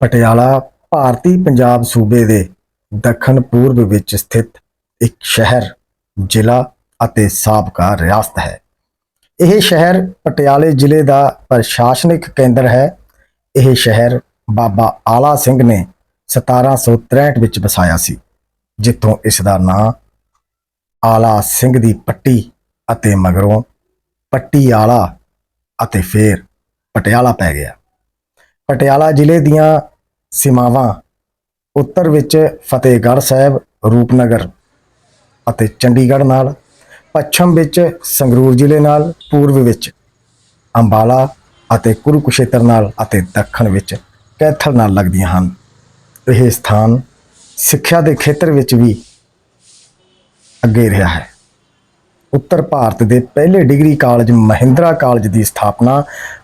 ਪਟਿਆਲਾ, ਭਾਰਤੀ ਪੰਜਾਬ ਸੂਬੇ ਦੇ ਦੱਖਣ ਪੂਰਬ ਵਿੱਚ ਸਥਿਤ ਇੱਕ ਸ਼ਹਿਰ, ਜ਼ਿਲ੍ਹਾ ਅਤੇ ਸਾਬਕਾ ਰਿਆਸਤ ਹੈ। ਇਹ ਸ਼ਹਿਰ ਪਟਿਆਲੇ ਜ਼ਿਲ੍ਹੇ ਦਾ ਪ੍ਰਸ਼ਾਸਨਿਕ ਕੇਂਦਰ ਹੈ। ਇਹ ਸ਼ਹਿਰ ਬਾਬਾ ਆਲਾ ਸਿੰਘ ਨੇ 1763 ਵਿੱਚ ਵਸਾਇਆ ਸੀ, ਜਿੱਥੋਂ ਇਸ ਦਾ ਨਾਂ ਆਲਾ ਸਿੰਘ ਦੀ ਪੱਟੀ ਅਤੇ ਮਗਰੋਂ ਪੱਟੀ ਆਲਾ ਅਤੇ ਫਿਰ ਪਟਿਆਲਾ ਪੈ ਗਿਆ। ਪਟਿਆਲਾ ਜ਼ਿਲ੍ਹੇ ਦੀਆਂ ਸੀਮਾਵਾਂ, ਉੱਤਰ ਵਿੱਚ ਫਤਿਹਗੜ੍ਹ ਸਾਹਿਬ, ਰੂਪਨਗਰ ਅਤੇ ਚੰਡੀਗੜ੍ਹ ਨਾਲ, ਪੱਛਮ ਵਿੱਚ ਸੰਗਰੂਰ ਜ਼ਿਲ੍ਹੇ ਨਾਲ, ਪੂਰਬ ਵਿੱਚ ਅੰਬਾਲਾ ਅਤੇ ਕੁਰੂਕਸ਼ੇਤਰ ਨਾਲ ਅਤੇ ਦੱਖਣ ਵਿੱਚ ਕੈਥਲ ਨਾਲ ਲੱਗਦੀਆਂ ਹਨ। ਇਹ ਸਥਾਨ ਸਿੱਖਿਆ ਦੇ ਖੇਤਰ ਵਿੱਚ ਵੀ ਅੱਗੇ ਰਿਹਾ ਹੈ। ਉੱਤਰ ਭਾਰਤ ਦੇ ਪਹਿਲੇ ਡਿਗਰੀ ਕਾਲਜ ਮਹਿੰਦਰਾ ਕਾਲਜ ਦੀ ਸਥਾਪਨਾ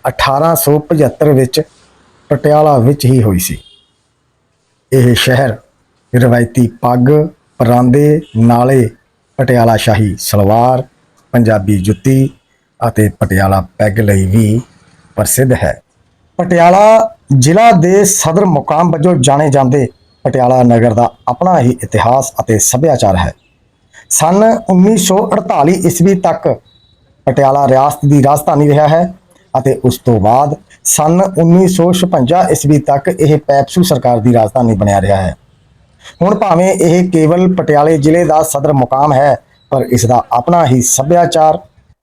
1875 ਵਿੱਚ ਪਟਿਆਲਾ ਵਿੱਚ ਹੀ ਹੋਈ ਸੀ। ਇਹ ਸ਼ਹਿਰ ਰਵਾਇਤੀ ਪੱਗ, ਪਰਾਂਦੇ, ਨਾਲੇ, ਪਟਿਆਲਾ ਸ਼ਾਹੀ ਸਲਵਾਰ, ਪੰਜਾਬੀ ਜੁੱਤੀ ਅਤੇ ਪਟਿਆਲਾ ਪੈਗ ਲਈ ਵੀ ਪ੍ਰਸਿੱਧ ਹੈ। ਪਟਿਆਲਾ ਜ਼ਿਲ੍ਹਾ ਦੇ ਸਦਰ ਮੁਕਾਮ ਵਜੋਂ ਜਾਣੇ ਜਾਂਦੇ ਪਟਿਆਲਾ ਨਗਰ ਦਾ ਆਪਣਾ ਹੀ ਇਤਿਹਾਸ ਅਤੇ ਸੱਭਿਆਚਾਰ ਹੈ। ਸਨ 1948 ਈਸਵੀ ਤੱਕ ਪਟਿਆਲਾ ਰਿਆਸਤ ਦੀ ਰਾਜਧਾਨੀ ਰਿਹਾ ਹੈ ਅਤੇ ਉਸ ਤੋਂ ਬਾਅਦ ਸਨ 1956 ਈਸਵੀ ਤੱਕ ਇਹ ਪੈਪਸੂ ਸਰਕਾਰ ਦੀ ਰਾਜਧਾਨੀ ਬਣਿਆ ਰਿਹਾ ਹੈ। ਹੁਣ ਭਾਵੇਂ ਇਹ ਕੇਵਲ ਪਟਿਆਲੇ ਜ਼ਿਲ੍ਹੇ ਦਾ ਸਦਰ ਮੁਕਾਮ ਹੈ, ਪਰ ਇਸ ਦਾ ਆਪਣਾ ਹੀ ਸੱਭਿਆਚਾਰ,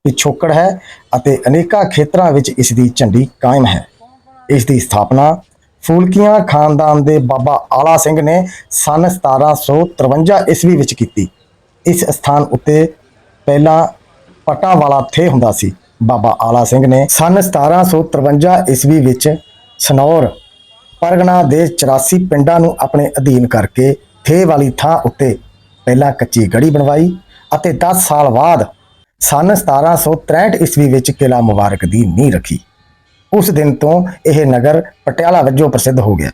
ਪਿਛੋਕੜ ਹੈ ਅਤੇ ਅਨੇਕਾਂ ਖੇਤਰਾਂ ਵਿੱਚ ਇਸ ਦੀ ਝੰਡੀ ਕਾਇਮ ਹੈ। ਇਸ ਦੀ ਸਥਾਪਨਾ ਫੂਲਕੀਆਂ ਖਾਨਦਾਨ ਦੇ ਬਾਬਾ ਆਲਾ ਸਿੰਘ ਨੇ ਸਨ 1753 ਈਸਵੀ ਵਿੱਚ ਕੀਤੀ। ਇਸ ਸਥਾਨ ਉੱਤੇ ਪਹਿਲਾਂ ਪਟਾ ਵਾਲਾ ਥੇ ਹੁੰਦਾ ਸੀ। ਬਾਬਾ ਆਲਾ ਸਿੰਘ ਨੇ ਸਨ 1753 ਈਸਵੀ ਵਿੱਚ ਸਨੌਰ, ਪਰਗਨਾ ਦੇ 84 ਪਿੰਡਾਂ ਨੂੰ ਆਪਣੇ ਅਧੀਨ ਕਰਕੇ ਥੇ ਵਾਲੀ ਥਾਂ ਉੱਤੇ ਪਹਿਲਾਂ ਕੱਚੀ ਗੜੀ ਬਣਵਾਈ ਅਤੇ 10 ਸਾਲ ਬਾਅਦ ਸਨ 1763 ਈਸਵੀ ਵਿੱਚ ਕਿਲਾ ਮੁਬਾਰਕ ਦੀ ਨੀਂਹ ਰੱਖੀ। ਉਸ ਦਿਨ ਤੋਂ ਇਹ ਨਗਰ ਪਟਿਆਲਾ ਵਜੋਂ ਪ੍ਰਸਿੱਧ ਹੋ ਗਿਆ।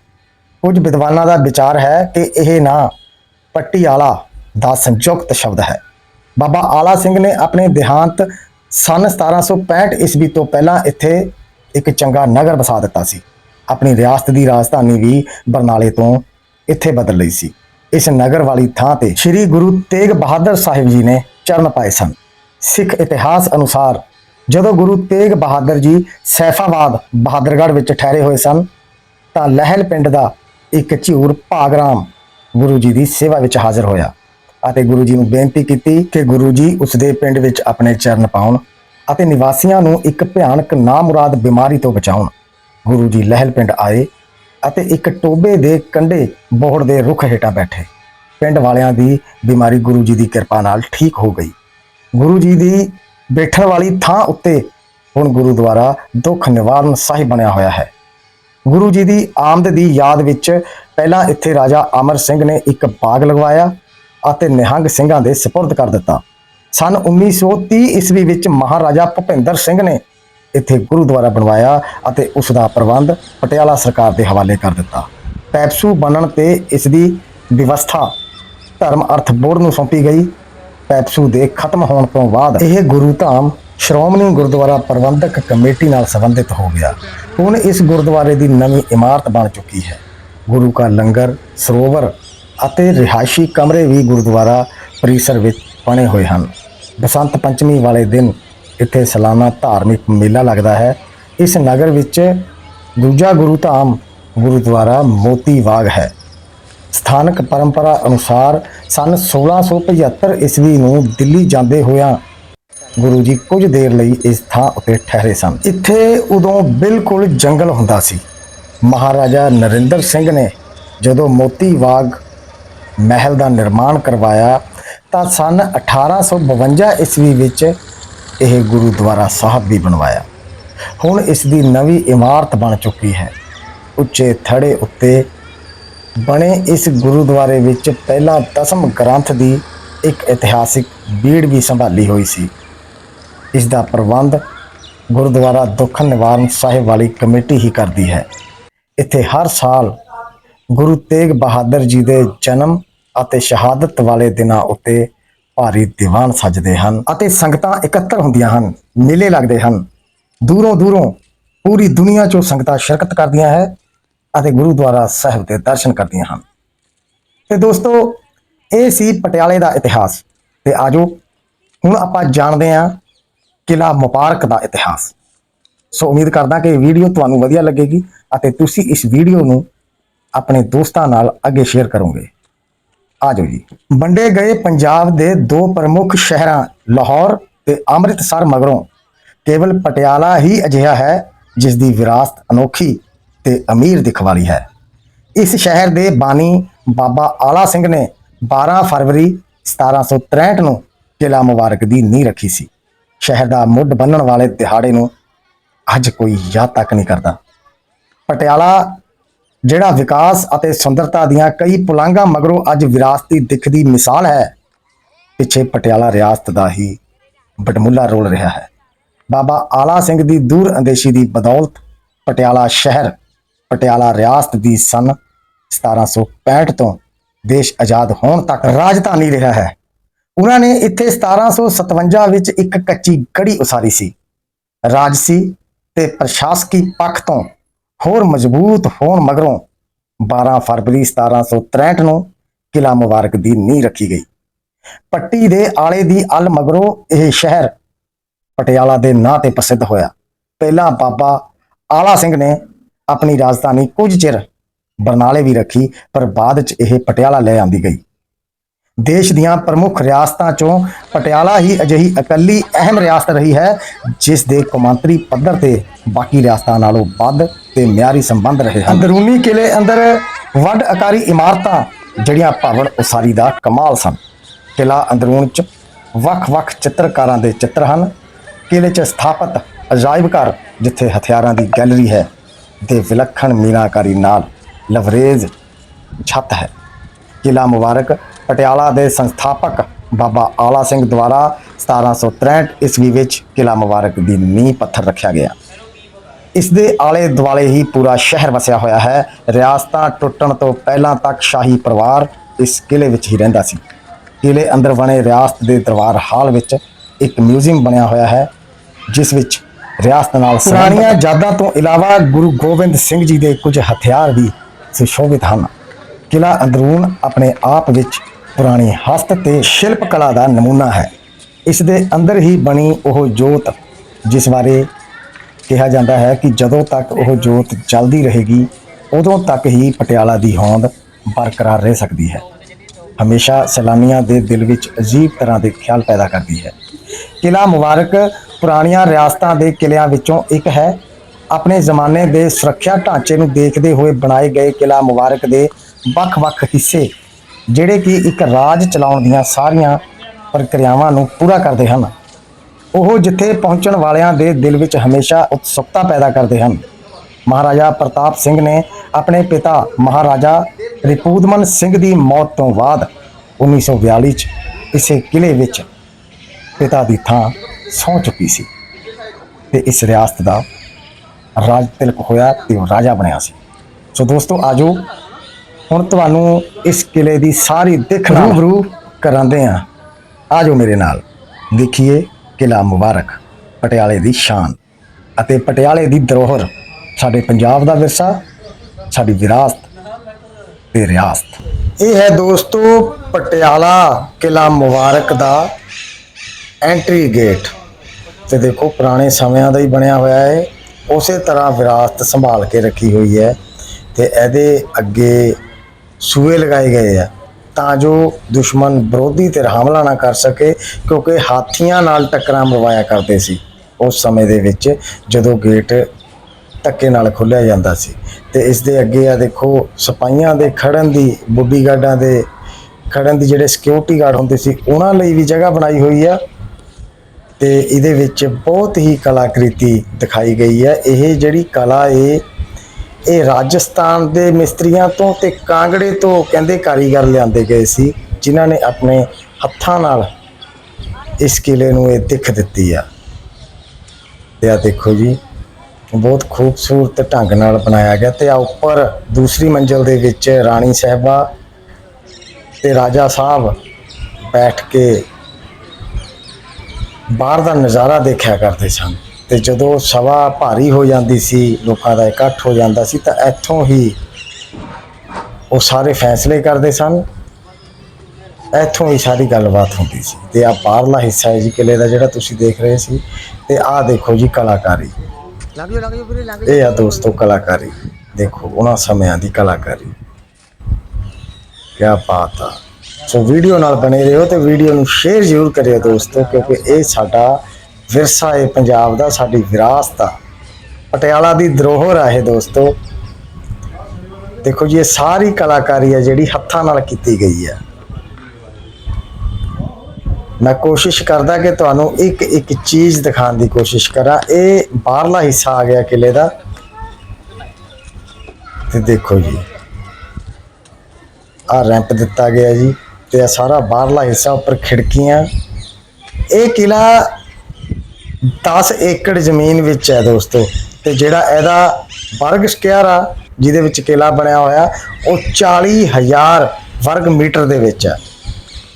ਕੁਝ ਵਿਦਵਾਨਾਂ ਦਾ ਵਿਚਾਰ ਹੈ ਕਿ ਇਹ ਨਾਂ ਪਟਿਆਲਾ ਦਾ ਸੰਯੁਕਤ ਸ਼ਬਦ ਹੈ। ਬਾਬਾ ਆਲਾ ਸਿੰਘ ਨੇ ਆਪਣੇ ਦੇਹਾਂਤ ਸਨ 1765 ਈਸਵੀ ਤੋਂ ਪਹਿਲਾਂ ਇੱਥੇ ਇੱਕ ਚੰਗਾ ਨਗਰ ਵਸਾ ਦਿੱਤਾ ਸੀ। ਆਪਣੀ ਰਿਆਸਤ ਦੀ ਰਾਜਧਾਨੀ ਵੀ ਬਰਨਾਲੇ ਤੋਂ ਇੱਥੇ ਬਦਲ ਲਈ ਸੀ। ਇਸ ਨਗਰ ਵਾਲੀ ਥਾਂ ਤੇ ਸ੍ਰੀ ਗੁਰੂ ਤੇਗ ਬਹਾਦਰ ਸਾਹਿਬ ਜੀ ਨੇ ਚਰਨ ਪਾਏ ਸਨ। ਸਿੱਖ ਇਤਿਹਾਸ ਅਨੁਸਾਰ ਜਦੋਂ ਗੁਰੂ ਤੇਗ ਬਹਾਦਰ ਜੀ ਸੈਫਾਬਾਦ, ਬਹਾਦਰਗੜ੍ਹ ਵਿੱਚ ਠਹਿਰੇ ਹੋਏ ਸਨ, ਤਾਂ ਲਹਿਲ ਪਿੰਡ ਦਾ ਇੱਕ ਝਿਊਰ ਭਾਗਰਾਮ ਗੁਰੂ ਜੀ ਦੀ ਸੇਵਾ ਵਿੱਚ ਹਾਜ਼ਰ ਹੋਇਆ। ਅਤੇ ਗੁਰੂ ਜੀ ਨੂੰ ਬੇਨਤੀ ਕੀਤੀ ਕਿ ਗੁਰੂ ਜੀ ਉਸ ਦੇ ਪਿੰਡ ਵਿੱਚ ਆਪਣੇ ਚਰਨ ਪਾਉਣ ਅਤੇ ਨਿਵਾਸੀਆਂ ਨੂੰ ਇੱਕ ਭਿਆਨਕ ਨਾਮੁਰਾਦ ਬਿਮਾਰੀ ਤੋਂ ਬਚਾਉਣ। ਗੁਰੂ ਜੀ ਲਹਿਲ ਪਿੰਡ ਆਏ ਅਤੇ ਇੱਕ ਟੋਬੇ ਦੇ ਕੰਢੇ ਬੋਹੜ ਦੇ ਰੁੱਖ ਹੇਠਾਂ ਬੈਠੇ। ਪਿੰਡ ਵਾਲਿਆਂ ਦੀ ਬਿਮਾਰੀ ਗੁਰੂ ਜੀ ਦੀ ਕਿਰਪਾ ਨਾਲ ਠੀਕ ਹੋ ਗਈ। ਗੁਰੂ ਜੀ ਦੀ ਬੈਠਣ ਵਾਲੀ ਥਾਂ ਉੱਤੇ ਹੁਣ ਗੁਰਦੁਆਰਾ ਦੁੱਖ ਨਿਵਾਰਨ ਸਾਹਿਬ ਬਣਿਆ ਹੋਇਆ ਹੈ। ਗੁਰੂ ਜੀ ਦੀ ਆਮਦ ਦੀ ਯਾਦ ਵਿੱਚ ਪਹਿਲਾਂ ਇੱਥੇ ਰਾਜਾ ਅਮਰ ਸਿੰਘ ਨੇ ਇੱਕ ਬਾਗ ਲਗਵਾਇਆ ਅਤੇ ਨਿਹੰਗ ਸਿੰਘਾਂ ਦੇ ਸਪੁਰਦ ਕਰ ਦਿੱਤਾ। ਸਨ 1930 ਈਸਵੀ ਵਿੱਚ ਮਹਾਰਾਜਾ ਭੁਪਿੰਦਰ ਸਿੰਘ ਨੇ ਇੱਥੇ ਗੁਰਦੁਆਰਾ ਬਣਵਾਇਆ ਅਤੇ ਉਸ ਦਾ ਪ੍ਰਬੰਧ ਪਟਿਆਲਾ ਸਰਕਾਰ ਦੇ ਹਵਾਲੇ ਕਰ ਦਿੱਤਾ। ਪੈਪਸੂ ਬਣਨ ਤੇ ਇਸ ਦੀ ਵਿਵਸਥਾ ਧਰਮ ਅਰਥ ਬੋਰਡ ਨੂੰ ਸੌਂਪੀ ਗਈ। ਪੈਪਸੂ ਦੇ ਖਤਮ ਹੋਣ ਤੋਂ ਬਾਅਦ ਇਹ ਗੁਰੂ ਧਾਮ ਸ਼੍ਰੋਮਣੀ ਗੁਰਦੁਆਰਾ ਪ੍ਰਬੰਧਕ ਕਮੇਟੀ ਨਾਲ ਸੰਬੰਧਿਤ ਹੋ ਗਿਆ। ਹੁਣ ਇਸ ਗੁਰਦੁਆਰੇ ਦੀ ਨਵੀਂ ਇਮਾਰਤ ਬਣ ਚੁੱਕੀ ਹੈ। ਗੁਰੂ ਕਾ ਲੰਗਰ, ਸਰੋਵਰ ਅਤੇ ਰਿਹਾਇਸ਼ੀ ਕਮਰੇ ਵੀ ਗੁਰਦੁਆਰਾ ਪਰਿਸਰ ਵਿੱਚ ਬਣੇ ਹੋਏ ਹਨ। ਬਸੰਤ ਪੰਚਮੀ ਵਾਲੇ ਦਿਨ ਇੱਥੇ ਸਾਲਾਨਾ ਧਾਰਮਿਕ ਮੇਲਾ ਲੱਗਦਾ ਹੈ। ਇਸ ਨਗਰ ਵਿੱਚ ਦੂਜਾ ਗੁਰੂ ਧਾਮ ਗੁਰਦੁਆਰਾ ਮੋਤੀ ਬਾਗ ਹੈ। ਸਥਾਨਕ ਪਰੰਪਰਾ ਅਨੁਸਾਰ ਸਨ 1675 ਈਸਵੀ ਨੂੰ ਦਿੱਲੀ ਜਾਂਦੇ ਹੋਇਆਂ ਗੁਰੂ ਜੀ ਕੁਝ ਦੇਰ ਲਈ ਇਸ ਥਾਂ ਉੱਤੇ ਠਹਿਰੇ ਸਨ। ਇੱਥੇ ਉਦੋਂ ਬਿਲਕੁਲ ਜੰਗਲ ਹੁੰਦਾ ਸੀ। ਮਹਾਰਾਜਾ ਨਰਿੰਦਰ ਸਿੰਘ ਨੇ ਜਦੋਂ ਮੋਤੀ ਬਾਗ ਮਹਿਲ ਦਾ ਨਿਰਮਾਣ ਕਰਵਾਇਆ, ਤਾਂ ਸਨ 1852 ਈਸਵੀ ਵਿੱਚ ਇਹ ਗੁਰਦੁਆਰਾ ਸਾਹਿਬ ਵੀ ਬਣਵਾਇਆ। ਹੁਣ ਇਸ ਦੀ ਨਵੀਂ ਇਮਾਰਤ ਬਣ ਚੁੱਕੀ ਹੈ। ਉੱਚੇ ਥੜੇ ਉੱਤੇ ਬਣੇ ਇਸ ਗੁਰਦੁਆਰੇ ਵਿੱਚ ਪਹਿਲਾਂ ਦਸਮ ਗ੍ਰੰਥ ਦੀ ਇੱਕ ਇਤਿਹਾਸਿਕ ਬੀੜ ਵੀ ਸੰਭਾਲੀ ਹੋਈ ਸੀ। ਇਸ ਦਾ ਪ੍ਰਬੰਧ ਗੁਰਦੁਆਰਾ ਦੁੱਖ ਨਿਵਾਰਨ ਸਾਹਿਬ ਵਾਲੀ ਕਮੇਟੀ ਹੀ ਕਰਦੀ ਹੈ। ਇੱਥੇ ਹਰ ਸਾਲ ਗੁਰੂ ਤੇਗ ਬਹਾਦਰ ਜੀ ਦੇ ਜਨਮ ਅਤੇ ਸ਼ਹਾਦਤ ਵਾਲੇ ਦਿਨਾਂ ਉੱਤੇ ਭਾਰੀ ਦੀਵਾਨ ਸਜਦੇ ਹਨ ਅਤੇ ਸੰਗਤਾਂ ਇਕੱਤਰ ਹੁੰਦੀਆਂ ਹਨ, ਮੇਲੇ ਲੱਗਦੇ ਹਨ। ਦੂਰੋਂ ਦੂਰੋਂ ਪੂਰੀ ਦੁਨੀਆ ਚੋਂ ਸੰਗਤਾਂ ਸ਼ਿਰਕਤ ਕਰਦੀਆਂ ਹੈ ਅਤੇ ਗੁਰਦੁਆਰਾ ਸਾਹਿਬ ਦੇ ਦਰਸ਼ਨ ਕਰਦੀਆਂ ਹਨ। ਤੇ ਦੋਸਤੋ, ਇਹ ਸੀ ਪਟਿਆਲੇ ਦਾ ਇਤਿਹਾਸ। ਤੇ ਆਜੋ, ਹੁਣ ਆਪਾਂ ਜਾਣਦੇ ਹਾਂ ਕਿਲਾ ਮੁਬਾਰਕ ਦਾ ਇਤਿਹਾਸ। ਸੋ ਉਮੀਦ ਕਰਦਾ ਕਿ ਵੀਡੀਓ ਤੁਹਾਨੂੰ ਵਧੀਆ ਲੱਗੇਗੀ ਅਤੇ ਤੁਸੀਂ ਇਸ ਵੀਡੀਓ ਨੂੰ ਆਪਣੇ ਦੋਸਤਾਂ ਨਾਲ ਅੱਗੇ ਸ਼ੇਅਰ ਕਰੋਗੇ। ਆਜੋ ਜੀ। ਵੰਡੇ ਗਏ ਪੰਜਾਬ ਦੇ ਦੋ ਪ੍ਰਮੁੱਖ ਸ਼ਹਿਰਾਂ, ਲਾਹੌਰ ਤੇ ਅੰਮ੍ਰਿਤਸਰ ਮਗਰੋਂ। ਕੇਵਲ ਪਟਿਆਲਾ ਹੀ ਅਜਿਹਾ ਹੈ ਜਿਸ ਦੀ ਵਿਰਾਸਤ ਅਨੋਖੀ ਤੇ ਅਮੀਰ ਦਿਖ ਵਾਲੀ ਹੈ। ਇਸ ਸ਼ਹਿਰ ਦੇ ਬਾਨੀ ਬਾਬਾ ਆਲਾ ਸਿੰਘ ਨੇ 12 ਫਰਵਰੀ 1763 ਨੂੰ ਕਿਲਾ ਮੁਬਾਰਕ ਦੀ ਨੀਂਹ ਰੱਖੀ ਸੀ। ਸ਼ਹਿਰ ਦਾ ਮੁੱਢ ਬੰਨਣ ਵਾਲੇ ਦਿਹਾੜੇ ਨੂੰ ਅੱਜ ਕੋਈ ਯਾਦ ਤੱਕ ਨਹੀਂ ਕਰਦਾ। ਪਟਿਆਲਾ ਜਿਹੜਾ ਵਿਕਾਸ ਅਤੇ ਸੁੰਦਰਤਾ ਦੀਆਂ ਕਈ ਪੁਲਾਂਘਾਂ ਮਗਰੋਂ ਅੱਜ ਵਿਰਾਸਤੀ ਦਿੱਖ ਦੀ ਮਿਸਾਲ ਹੈ, ਪਿੱਛੇ ਪਟਿਆਲਾ ਰਿਆਸਤ ਦਾ ਹੀ ਬਟਮੁੱਲਾ ਰੋਲ ਰਿਹਾ ਹੈ। ਬਾਬਾ ਆਲਾ ਸਿੰਘ ਦੀ ਦੂਰ ਅੰਦੇਸ਼ੀ ਦੀ ਬਦੌਲਤ ਪਟਿਆਲਾ ਸ਼ਹਿਰ, ਪਟਿਆਲਾ ਰਿਆਸਤ ਦੀ ਸਨ 1765 ਤੋਂ ਦੇਸ਼ ਆਜ਼ਾਦ ਹੋਣ ਤੱਕ ਰਾਜਧਾਨੀ ਰਿਹਾ ਹੈ। ਉਹਨਾਂ ਨੇ ਇੱਥੇ 1757 ਵਿੱਚ ਇੱਕ ਕੱਚੀ ਗੜੀ ਉਸਾਰੀ ਸੀ। ਰਾਜਸੀ ਤੇ ਪ੍ਰਸ਼ਾਸਕੀ ਪੱਖ ਤੋਂ ਹੋਰ ਮਜ਼ਬੂਤ ਹੋਣ ਮਗਰੋਂ 12 ਫਰਵਰੀ 1763 ਨੂੰ ਕਿਲਾ ਮੁਬਾਰਕ ਦੀ ਨੀਂਹ ਰੱਖੀ ਗਈ। ਪੱਟੀ ਦੇ ਆਲੇ ਦੀ ਅਲ ਮਗਰੋਂ ਇਹ ਸ਼ਹਿਰ ਪਟਿਆਲਾ ਦੇ ਨਾਂ ਤੇ ਪ੍ਰਸਿੱਧ ਹੋਇਆ। ਪਹਿਲਾਂ ਬਾਬਾ ਆਲਾ ਸਿੰਘ ਨੇ ਆਪਣੀ ਰਾਜਧਾਨੀ ਕੁਝ ਚਿਰ ਬਰਨਾਲੇ ਵੀ ਰੱਖੀ, ਪਰ ਬਾਅਦ ਚ ਇਹ ਪਟਿਆਲਾ ਲੈ ਆਂਦੀ ਗਈ। ਦੇਸ਼ ਦੀਆਂ ਪ੍ਰਮੁੱਖ ਰਿਆਸਤਾਂ ਚੋਂ ਪਟਿਆਲਾ ਹੀ ਅਜਿਹੀ ਇਕੱਲੀ ਅਹਿਮ ਰਿਆਸਤ ਰਹੀ ਹੈ, ਜਿਸ ਦੇ ਕੌਮਾਂਤਰੀ ਪੱਧਰ ਤੇ ਬਾਕੀ ਰਿਆਸਤਾਂ ਨਾਲੋਂ ਵੱਧ ਤੇ ਮਿਆਰੀ ਸੰਬੰਧ ਰਹੇ ਹਨ। ਅੰਦਰੂਨੀ ਕਿਲੇ ਅੰਦਰ ਵੱਡ ਆਕਾਰੀ ਇਮਾਰਤਾਂ, ਜਿਹੜੀਆਂ ਭਵਨ ਉਸਾਰੀ ਦਾ ਕਮਾਲ ਸਨ। ਕਿਲਾ ਅੰਦਰੂਨ ਚ ਵੱਖ-ਵੱਖ ਚਿੱਤਰਕਾਰਾਂ ਦੇ ਚਿੱਤਰ ਹਨ। ਕਿਲੇ ਚ ਸਥਾਪਿਤ ਅਜਾਇਬ ਘਰ, ਜਿੱਥੇ ਹਥਿਆਰਾਂ ਦੀ ਗੈਲਰੀ ਹੈ, ਦੇ ਵਿਲੱਖਣ ਮੀਨਾਕਾਰੀ ਨਾਲ ਲਵਰੇਜ ਛੱਤ ਹੈ। ਕਿਲਾ ਮੁਬਾਰਕ ਪਟਿਆਲਾ ਦੇ ਸੰਸਥਾਪਕ ਬਾਬਾ ਆਲਾ ਸਿੰਘ ਦੁਆਰਾ 1763 ਈਸਵੀ ਵਿੱਚ ਕਿਲਾ ਮੁਬਾਰਕ ਦੀ ਨੀਂਹ ਪੱਥਰ ਰੱਖਿਆ ਗਿਆ। ਇਸ ਦੇ ਆਲੇ ਦੁਆਲੇ ਹੀ ਪੂਰਾ ਸ਼ਹਿਰ ਵਸਿਆ ਹੋਇਆ ਹੈ। ਰਿਆਸਤਾਂ ਟੁੱਟਣ ਤੋਂ ਪਹਿਲਾਂ ਤੱਕ ਸ਼ਾਹੀ ਪਰਿਵਾਰ ਇਸ ਕਿਲੇ ਵਿੱਚ ਹੀ ਰਹਿੰਦਾ ਸੀ। ਕਿਲੇ ਅੰਦਰ ਬਣੇ ਰਿਆਸਤ ਦੇ ਦਰਬਾਰ ਹਾਲ ਵਿੱਚ ਇੱਕ ਮਿਊਜ਼ੀਅਮ ਬਣਿਆ ਹੋਇਆ ਹੈ, ਜਿਸ ਵਿੱਚ ਰਿਆਸਤ ਨਾਲ ਪੁਰਾਣੀਆਂ ਯਾਦਾਂ ਤੋਂ ਇਲਾਵਾ ਗੁਰੂ ਗੋਬਿੰਦ ਸਿੰਘ ਜੀ ਦੇ ਕੁਝ ਹਥਿਆਰ ਵੀ ਸੁਸ਼ੋਭਿਤ ਹਨ। ਕਿਲਾ ਅੰਦਰੂਨ ਆਪਣੇ ਆਪ ਵਿੱਚ ਪੁਰਾਣੀ ਹਸਤ ਤੇ ਸ਼ਿਲਪ ਕਲਾ ਦਾ ਨਮੂਨਾ ਹੈ। ਇਸ ਦੇ ਅੰਦਰ ਹੀ ਬਣੀ ਉਹ ਜੋਤ, ਜਿਸ ਬਾਰੇ ਕਿਹਾ ਜਾਂਦਾ ਹੈ ਕਿ ਜਦੋਂ ਤੱਕ ਉਹ ਜੋਤ ਜਲਦੀ ਰਹੇਗੀ, ਉਦੋਂ ਤੱਕ ਹੀ ਪਟਿਆਲਾ ਦੀ ਹੋਂਦ ਬਰਕਰਾਰ ਰਹਿ ਸਕਦੀ ਹੈ। ਹਮੇਸ਼ਾ ਸੈਲਾਨੀਆਂ ਦੇ ਦਿਲ ਵਿੱਚ ਅਜੀਬ ਤਰ੍ਹਾਂ ਦੇ ਖਿਆਲ ਪੈਦਾ ਕਰਦੀ ਹੈ। ਕਿਲਾ ਮੁਬਾਰਕ ਪੁਰਾਣੀਆਂ ਰਿਆਸਤਾਂ ਦੇ ਕਿਲਿਆਂ ਵਿੱਚੋਂ ਇੱਕ ਹੈ। ਆਪਣੇ ਜ਼ਮਾਨੇ ਦੇ ਸੁਰੱਖਿਆ ਢਾਂਚੇ ਨੂੰ ਦੇਖਦੇ ਹੋਏ ਬਣਾਏ ਗਏ ਕਿਲਾ ਮੁਬਾਰਕ ਦੇ ਵੱਖ-ਵੱਖ ਹਿੱਸੇ ਜਿਹੜੇ ਕਿ ਇੱਕ ਰਾਜ ਚਲਾਉਣ ਦੀਆਂ ਸਾਰੀਆਂ ਪ੍ਰਕਿਰਿਆਵਾਂ ਨੂੰ ਪੂਰਾ ਕਰਦੇ ਹਨ। ਉਹ ਜਿੱਥੇ ਪਹੁੰਚਣ ਵਾਲਿਆਂ ਦੇ ਦਿਲ ਵਿੱਚ ਹਮੇਸ਼ਾ ਉਤਸੁਕਤਾ ਪੈਦਾ ਕਰਦੇ ਹਨ। ਮਹਾਰਾਜਾ ਪ੍ਰਤਾਪ ਸਿੰਘ ਨੇ ਆਪਣੇ ਪਿਤਾ ਮਹਾਰਾਜਾ ਰਿਪੂਦਮਨ ਸਿੰਘ ਦੀ ਮੌਤ ਤੋਂ ਬਾਅਦ 1942 ਚ ਇਸੇ ਕਿਲੇ ਵਿੱਚ ਪਿਤਾ ਦੀ ਥਾਂ ਸੌਂ ਚੁੱਕੀ ਸੀ ਤੇ ਇਸ ਰਿਆਸਤ ਦਾ ਰਾਜ ਤਿਲਕ ਹੋਇਆ ਤੇ ਰਾਜਾ ਬਣਿਆ ਸੀ। ਸੋ ਦੋਸਤੋ, ਆਜੋ ਹੁਣ ਤੁਹਾਨੂੰ ਇਸ ਕਿਲੇ ਦੀ ਸਾਰੀ ਦਿੱਖ ਰੂਬਰੂ ਕਰਾਉਂਦੇ ਆ ਆਜੋ ਮੇਰੇ ਨਾਲ। ਦੇਖੀਏ ਕਿਲਾ ਮੁਬਾਰਕ ਪਟਿਆਲੇ ਦੀ ਸ਼ਾਨ ਅਤੇ ਪਟਿਆਲੇ ਦੀ ਧਰੋਹਰ ਸਾਡੇ ਪੰਜਾਬ ਦਾ ਵਿਰਸਾ ਸਾਡੀ ਵਿਰਾਸਤ ਤੇ ਰਿਆਸਤ। ਇਹ ਹੈ ਦੋਸਤੋ ਪਟਿਆਲਾ ਕਿਲਾ ਮੁਬਾਰਕ ਦਾ ਐਂਟਰੀ ਗੇਟ ਤੇ ਦੇਖੋ ਪੁਰਾਣੇ ਸਮਿਆਂ ਦਾ ਹੀ ਬਣਿਆ ਹੋਇਆ ਹੈ ਉਸੇ ਤਰ੍ਹਾਂ ਵਿਰਾਸਤ ਸੰਭਾਲ ਕੇ ਰੱਖੀ ਹੋਈ ਹੈ ਤੇ ਇਹਦੇ ਅੱਗੇ ਸੂਏ ਲਗਾਏ ਗਏ ਆ, ਤਾਂ ਜੋ ਦੁਸ਼ਮਣ ਵਿਰੋਧੀ ਤੇ ਹਮਲਾ ਨਾ ਕਰ ਸਕੇ, ਕਿਉਂਕਿ ਹਾਥੀਆਂ ਨਾਲ ਟੱਕਰਾਂ ਮਰਵਾਇਆ ਕਰਦੇ ਸੀ। ਉਸ ਸਮੇਂ ਦੇ ਵਿੱਚ ਜਦੋਂ ਗੇਟ ਧੱਕੇ ਨਾਲ ਖੋਲ੍ਹਿਆ ਜਾਂਦਾ ਸੀ ਤੇ ਇਸ ਦੇ ਅੱਗੇ ਆ ਦੇਖੋ, ਸਿਪਾਹੀਆਂ ਦੇ ਖੜਨ ਦੀ, ਬੁੱਢੀ ਗਾਰਡਾਂ ਦੇ ਖੜਨ ਦੀ ਜਿਹੜੇ ਸਿਕਿਉਰਿਟੀ ਗਾਰਡ ਹੁੰਦੇ ਸੀ, ਉਹਨਾਂ ਲਈ ਵੀ ਜਗ੍ਹਾ ਬਣਾਈ ਹੋਈ ਆ। ਤੇ ਇਹਦੇ ਵਿੱਚ ਬਹੁਤ ਹੀ ਕਲਾਕ੍ਰਿਤੀ ਦਿਖਾਈ ਗਈ ਹੈ ਇਹ ਜਿਹੜੀ ਕਲਾ ਏ ਇਹ ਰਾਜਸਥਾਨ ਦੇ ਮਿਸਤਰੀਆਂ ਤੋਂ ਤੇ ਕਾਂਗੜੇ ਤੋਂ ਕਹਿੰਦੇ ਕਾਰੀਗਰ ਲਿਆਂਦੇ ਗਏ ਸੀ, ਜਿਨ੍ਹਾਂ ਨੇ ਆਪਣੇ ਹੱਥਾਂ ਨਾਲ ਇਸ ਕਿਲੇ ਨੂੰ ਇਹ ਦਿੱਖ ਦਿੱਤੀ ਆ। ਤੇ ਆ ਦੇਖੋ ਜੀ, ਬਹੁਤ ਖੂਬਸੂਰਤ ਢੰਗ ਨਾਲ ਬਣਾਇਆ ਗਿਆ ਤੇ ਆ ਉੱਪਰ ਦੂਸਰੀ ਮੰਜ਼ਲ ਦੇ ਵਿੱਚ ਰਾਣੀ ਸਾਹਿਬਾ ਤੇ ਰਾਜਾ ਸਾਹਿਬ ਬੈਠ ਕੇ ਬਾਹਰ ਦਾ ਨਜ਼ਾਰਾ ਦੇਖਿਆ ਕਰਦੇ ਸਨ। ਤੇ ਜਦੋਂ ਸਭਾ ਭਾਰੀ ਹੋ ਜਾਂਦੀ ਸੀ ਲੋਕਾਂ ਦਾ ਇਕੱਠ ਹੋ ਜਾਂਦਾ ਸੀ ਤਾਂ ਇੱਥੋਂ ਹੀ ਉਹ ਸਾਰੇ ਫੈਸਲੇ ਕਰਦੇ ਸਨ। ਇੱਥੋਂ ਹੀ ਸਾਰੀ ਗੱਲਬਾਤ ਹੁੰਦੀ ਸੀ। ਤੇ ਆ ਬਾਹਰਲਾ ਹਿੱਸਾ ਹੈ ਜੀ ਕਿਲੇ ਦਾ ਜਿਹੜਾ ਤੁਸੀਂ ਦੇਖ ਰਹੇ ਸੀ। ਤੇ ਆਹ ਦੇਖੋ ਜੀ ਕਲਾਕਾਰੀ। ਇਹ ਆ ਦੋਸਤੋ ਕਲਾਕਾਰੀ। ਦੇਖੋ ਉਹਨਾਂ ਸਮਿਆਂ ਦੀ ਕਲਾਕਾਰੀ। ਕੀ ਬਾਤ ਆ। ਸੋ ਵੀਡੀਓ ਨਾਲ ਬਣੇ ਰਹੋ ਤੇ ਵੀਡੀਓ ਨੂੰ ਸ਼ੇਅਰ ਜ਼ਰੂਰ ਕਰਿਓ ਦੋਸਤੋ ਕਿਉਂਕਿ ਇਹ ਸਾਡਾ ਵਿਰਸਾ ਹੈ ਪੰਜਾਬ ਦਾ, ਸਾਡੀ ਵਿਰਾਸਤ ਆ ਪਟਿਆਲਾ ਦੀ ਧਰੋਹਰ ਆ ਇਹ ਦੋਸਤੋ, ਦੇਖੋ ਜੀ, ਇਹ ਸਾਰੀ ਕਲਾਕਾਰੀ ਹੈ ਜਿਹੜੀ ਹੱਥਾਂ ਨਾਲ ਕੀਤੀ ਗਈ ਹੈ। ਮੈਂ ਕੋਸ਼ਿਸ਼ ਕਰਦਾ ਕਿ ਤੁਹਾਨੂੰ ਇੱਕ ਇੱਕ ਚੀਜ਼ ਦਿਖਾਉਣ ਦੀ ਕੋਸ਼ਿਸ਼ ਕਰਾਂ। ਇਹ ਬਾਹਰਲਾ ਹਿੱਸਾ ਆ ਗਿਆ ਕਿਲੇ ਦਾ। ਤੇ ਦੇਖੋ ਜੀ, ਆ ਰੈਂਪ ਦਿੱਤਾ ਗਿਆ ਜੀ ਤੇ ਇਹ ਸਾਰਾ ਬਾਹਰਲਾ ਹਿੱਸਾ ਉੱਪਰ ਖਿੜਕੀਆਂ। ਇਹ ਕਿਲਾ 10 ਏਕੜ ਜ਼ਮੀਨ ਵਿੱਚ ਹੈ ਦੋਸਤੋ, ਤੇ ਜਿਹੜਾ ਇਹਦਾ ਵਰਗ ਸਕੁਅਰ ਆ, ਜਿਹਦੇ ਵਿੱਚ ਕਿਲਾ ਬਣਿਆ ਹੋਇਆ, ਉਹ 40000 ਵਰਗ ਮੀਟਰ ਦੇ ਵਿੱਚ ਹੈ।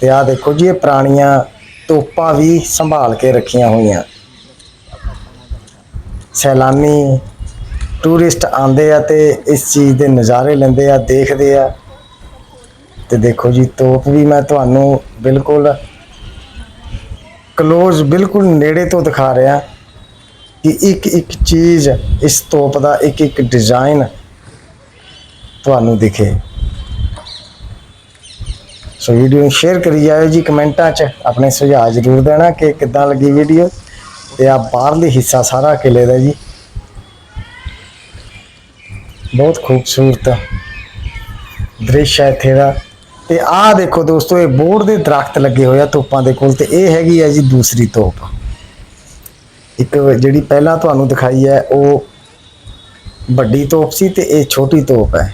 ਤੇ ਆ ਦੇਖੋ ਜੀ, ਇਹ ਪੁਰਾਣੀਆਂ ਤੋਪਾਂ ਵੀ ਸੰਭਾਲ ਕੇ ਰੱਖੀਆਂ ਹੋਈਆਂ। ਸੈਲਾਨੀ ਟੂਰਿਸਟ ਆਉਂਦੇ ਆ ਤੇ ਇਸ ਚੀਜ਼ ਦੇ ਨਜ਼ਾਰੇ ਲੈਂਦੇ ਆ, ਦੇਖਦੇ ਆ। ਤੇ ਦੇਖੋ ਜੀ, ਤੋਪ ਵੀ ਮੈਂ ਤੁਹਾਨੂੰ ਬਿਲਕੁਲ ਕਲੋਜ਼ ਬਿਲਕੁਲ ਨੇੜੇ ਤੋਂ ਦਿਖਾ ਰਿਹਾ ਕਿ ਇੱਕ ਇੱਕ ਚੀਜ਼ ਇਸ ਤੋਪ ਦਾ, ਇੱਕ ਇੱਕ ਡਿਜ਼ਾਈਨ ਤੁਹਾਨੂੰ ਦਿਖੇ। ਸੋ ਵੀਡੀਓ ਨੂੰ ਸ਼ੇਅਰ ਕਰੀ ਜਾਇਓ ਜੀ ਕਮੈਂਟਾਂ 'ਚ। ਆਪਣੇ ਸੁਝਾਅ ਜ਼ਰੂਰ ਦੇਣਾ ਕਿ ਕਿੱਦਾਂ ਲੱਗੀ ਵੀਡੀਓ। ਤੇ ਆ ਬਾਹਰਲੀ ਹਿੱਸਾ ਸਾਰਾ ਕਿਲੇ ਦਾ ਜੀ। ਬਹੁਤ ਖੂਬਸੂਰਤ ਦ੍ਰਿਸ਼ ਹੈ ਇੱਥੇ ਦਾ। ਤੇ ਆਹ ਦੇਖੋ ਦੋਸਤੋ, ਇਹ ਬੋਰਡ ਦੇ ਦਰਖਤ ਲੱਗੇ ਹੋਏ ਆ ਤੋਪਾਂ ਦੇ ਕੋਲ ਤੇ ਇਹ ਹੈਗੀ ਹੈ ਜੀ ਦੂਸਰੀ ਤੋਪ। ਇੱਕ ਜਿਹੜੀ ਪਹਿਲਾਂ ਤੁਹਾਨੂੰ ਦਿਖਾਈ ਹੈ, ਉਹ ਵੱਡੀ ਤੋਪ ਸੀ ਤੇ ਇਹ ਛੋਟੀ ਤੋਪ ਹੈ।